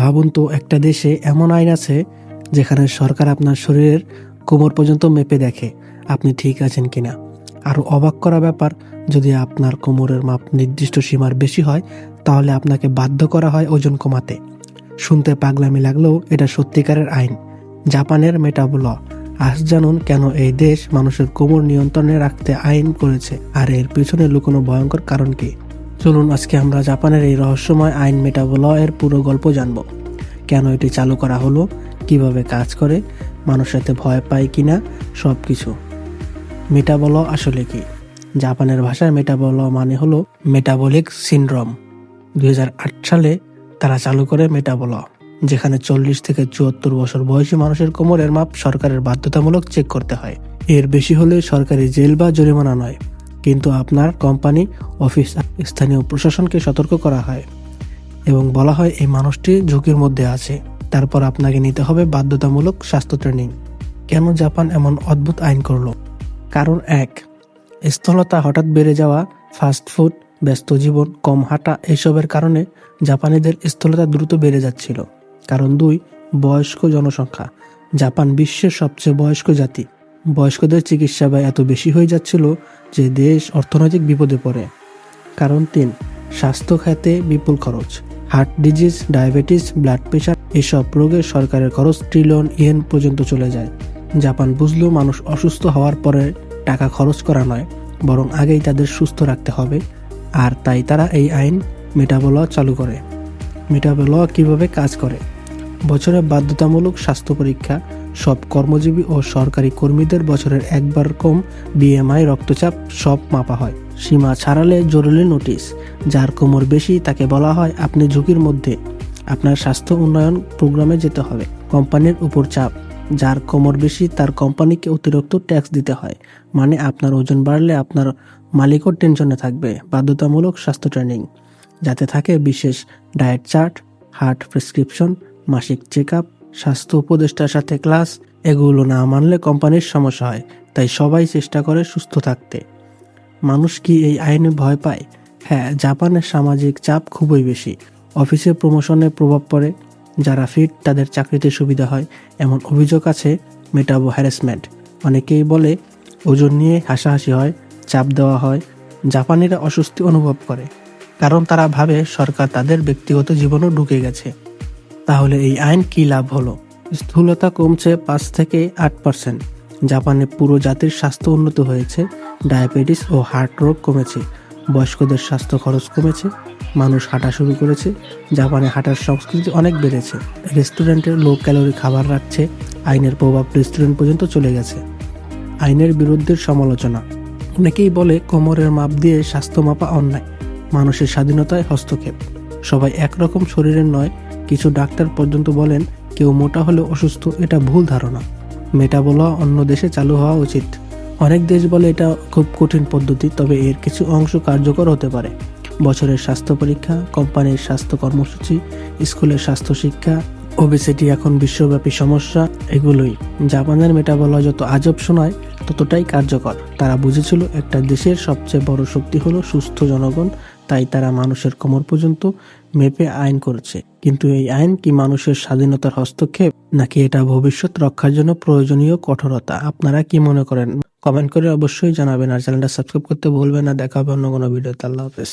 ভাবুন তো, একটা দেশে এমন আইন আছে যেখানে সরকার আপনার শরীরের কোমর পর্যন্ত মেপে দেখে আপনি ঠিক আছেন কিনা। আরও অবাক করা ব্যাপার, যদি আপনার কোমরের মাপ নির্দিষ্ট সীমার বেশি হয়, তাহলে আপনাকে বাধ্য করা হয় ওজন কমাতে। শুনতে পাগলামি লাগলেও এটা সত্যিকারের আইন। জাপানের মেটাবল আজ জানুন কেন এই দেশ মানুষের কোমর নিয়ন্ত্রণে রাখতে আইন করেছে, আর এর পিছনে লুকোনো ভয়ঙ্কর কারণ কি? চলুন আজকে আমরা জাপানের এই রহস্যময় আইন মেটাবল এর পুরো গল্প জানব। কেন এটি চালু করা হলো? কীভাবে কাজ করে? মানুষ এতে ভয় পায় কিনা? সব কিছু মেটাবল আসলে কি? জাপানের ভাষায় মেটাবল মানে হলো মেটাবলিক সিনড্রোম দুই হাজার আট সালে তারা চালু করে মেটাবল যেখানে চল্লিশ থেকে চুয়াত্তর বছর বয়সী মানুষের কোমরের মাপ সরকারের বাধ্যতামূলক চেক করতে হয়। এর বেশি হলে সরকারি জেল বা জরিমানা নয়। কিন্তু আপনার কোম্পানি, অফিস স্থানীয় প্রশাসনকে সতর্ক করা হয় এবং বলা হয় এই মানুষটি ঝুঁকির মধ্যে আছে। তারপর আপনাকে নিতে হবে বাধ্যতামূলক স্বাস্থ্য ট্রেনিং। কেন জাপান এমন অদ্ভুত আইন করল? কারণ এক, স্থলতা হঠাৎ বেড়ে যাওয়া ফাস্ট ফুড ব্যস্ত জীবন, কম হাঁটা এসবের কারণে জাপানিদের স্থলতা দ্রুত বেড়ে যাচ্ছিল। কারণ দুই, বয়স্ক জনসংখ্যা। জাপান বিশ্বের সবচেয়ে বয়স্ক জাতি। বয়স্কদের চিকিৎসা ব্যয় এত বেশি হয়ে যাচ্ছিল যে দেশ অর্থনৈতিক বিপদে পড়ে। কারণ তিন, স্বাস্থ্য খাতে বিপুল খরচ। Heart disease, diabetes, blood pressure, এসব রোগের সরকারের খরচ ট্রিলিয়ন ইয়েন পর্যন্ত চলে যায়। জাপান বুঝলো মানুষ অসুস্থ হওয়ার পরে টাকা খরচ করা নয়, বরং আগেই তাদের সুস্থ রাখতে হবে, আর তাই তারা এই আইন মেটাবল চালু করে। মেটাবল কীভাবে কাজ করে? বছরে বাধ্যতামূলক স্বাস্থ্য পরীক্ষা, সব কর্মজীবী ও সরকারি কর্মীদের বছরের একবার কম বিএমআই রক্তচাপ সব মাপা হয়। সীমা ছাড়ালে জরুরি নোটিশ, যার কোমর বেশি তাকে বলা হয় আপনি ঝুঁকির মধ্যে। আপনার স্বাস্থ্য উন্নয়ন প্রোগ্রামে যেতে হবে। কোম্পানির উপর চাপ, যার কোমর বেশি তার কোম্পানিকে অতিরিক্ত ট্যাক্স দিতে হয় মানে আপনার ওজন বাড়লে আপনার মালিকও টেনশনে থাকবে। বাধ্যতামূলক স্বাস্থ্য ট্রেনিং, যাতে থাকে বিশেষ ডায়েট চার্ট, হার্ট প্রেসক্রিপশন, মাসিক চেক আপ স্বাস্থ্য উপদেষ্টার সাথে ক্লাস, এগুলো না মানলে কোম্পানির সমস্যা হয়, তাই সবাই চেষ্টা করে সুস্থ থাকতে। মানুষ কি এই আইনে ভয় পায়? হ্যাঁ জাপানের সামাজিক চাপ খুবই বেশি। অফিসে প্রমোশনে প্রভাব পড়ে, যারা ফিট তাদের চাকরিতে সুবিধা হয়। এমন অভিযোগ আছে মেটাবো হ্যারাসমেন্ট অনেকেই বলে, ওজন নিয়ে হাসাহাসি হয়, চাপ দেওয়া হয়। জাপানিরা অস্বস্তি অনুভব করে, কারণ তারা ভাবে সরকার তাদের ব্যক্তিগত জীবনও ঢুকে গেছে। তাহলে এই আইন কি লাভ হলো? স্থূলতা কমছে পাঁচ থেকে আট পার্সেন্ট জাপানে পুরো জাতির স্বাস্থ্য উন্নত হয়েছে, ডায়াবেটিস ও হার্ট রোগ কমেছে, বয়স্কদের স্বাস্থ্য খরচ কমেছে, মানুষ হাঁটা শুরু করেছে, জাপানে হাঁটার সংস্কৃতি অনেক বেড়েছে রেস্টুরেন্টের লো ক্যালোরি খাবার রাখছে, আইনের প্রভাব রেস্টুরেন্ট পর্যন্ত চলে গেছে। আইনের বিরুদ্ধে সমালোচনা। অনেকেই বলে কোমরের মাপ দিয়ে স্বাস্থ্য মাপা অন্যায়, মানুষের স্বাধীনতায় হস্তক্ষেপ। সবাই একরকম শরীরের নয়, কিছু ডাক্তার পর্যন্ত বলেন, কেউ মোটা হলে অসুস্থ, এটা ভুল ধারণা। মেটা বলা অন্য দেশে চালু হওয়া উচিত। অনেক দেশ বলে এটা খুব কঠিন পদ্ধতি, তবে এর কিছু অংশ কার্যকর হতে পারে। বছরের স্বাস্থ্য পরীক্ষা, কোম্পানির স্বাস্থ্য কর্মসূচি, স্কুলের স্বাস্থ্য শিক্ষা ওবেসিটি এখন বিশ্বব্যাপী সমস্যা এগুলোই। জাপানের মেটাবলা যত আজব শোনায়, ততটাই কার্যকর। তারা বুঝেছিল একটা দেশের সবচেয়ে বড় শক্তি হলো সুস্থ জনগণ তাই তারা মানুষের কোমর পর্যন্ত মেপে আইন করেছে। কিন্তু এই আইন কি মানুষের স্বাধীনতার হস্তক্ষেপ, নাকি এটা ভবিষ্যৎ রক্ষার জন্য প্রয়োজনীয় কঠোরতা? আপনারা কি মনে করেন? কমেন্ট করে অবশ্যই জানাবেন, আর চ্যানেলটা সাবস্ক্রাইব করতে ভুলবেন না। দেখা হবে অন্য কোনো ভিডিওতে। আল্লাহ হাফেজ।